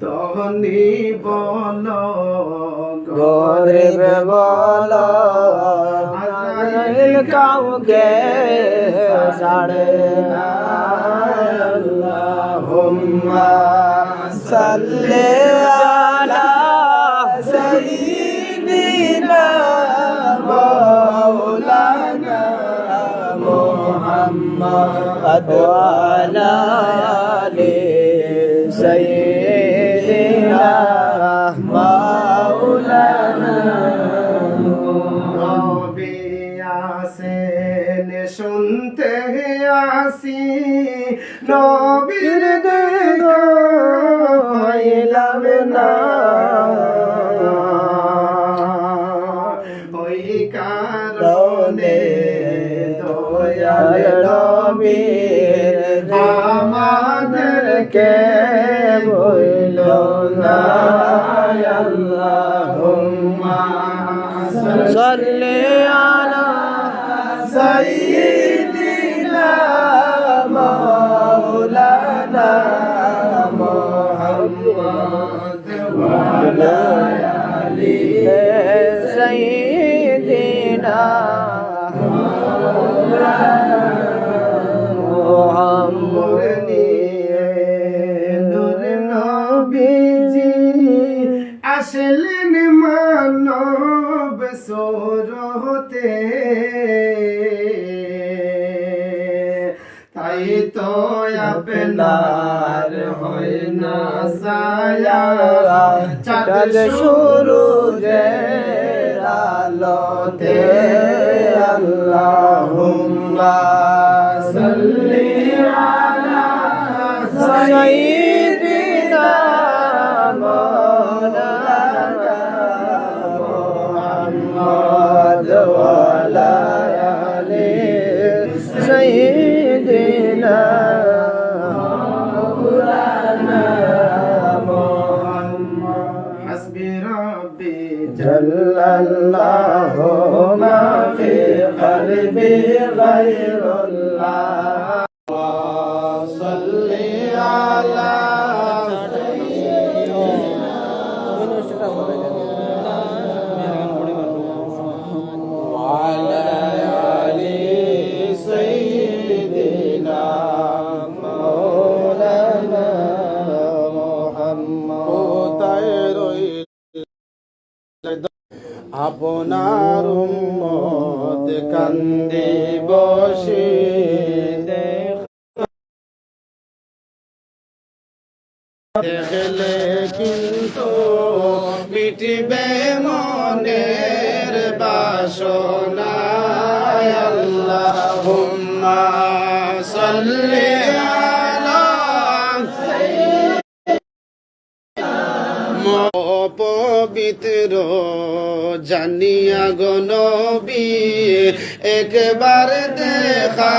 ধনী বল গরিব বল কাউকে সাড়ে আল্লাহুম্মা সাল্লি আলা সাইয়্যিদিনা মাওলানা মুহাম্মদ। নবী আসেন শুনতে আসি নবীর দেখা পাইলাম না। ওই কারণে দয়াল নবীর কে বইল না? আল্লাহুম্মা সাল্লি আলা সাইয়্যিদিনা মাওলানা মুহাম্মদ ওয়া সুরতে তাই তো আপনার হয় না সায়া চাঁদ শুরু যে আলোতে আল্লাহুম্মা সাল্লি আলা সাইয়্যিদ। جل الله ما في قلبي غير الله আপনার উম্মত কান্দি বসে দেখলে কিন্তু মিটিবে মনের বাসনা আল্লাহুম্মা সাল্লি আলা পবিত্র জানিয়া গনবি একবার দেখা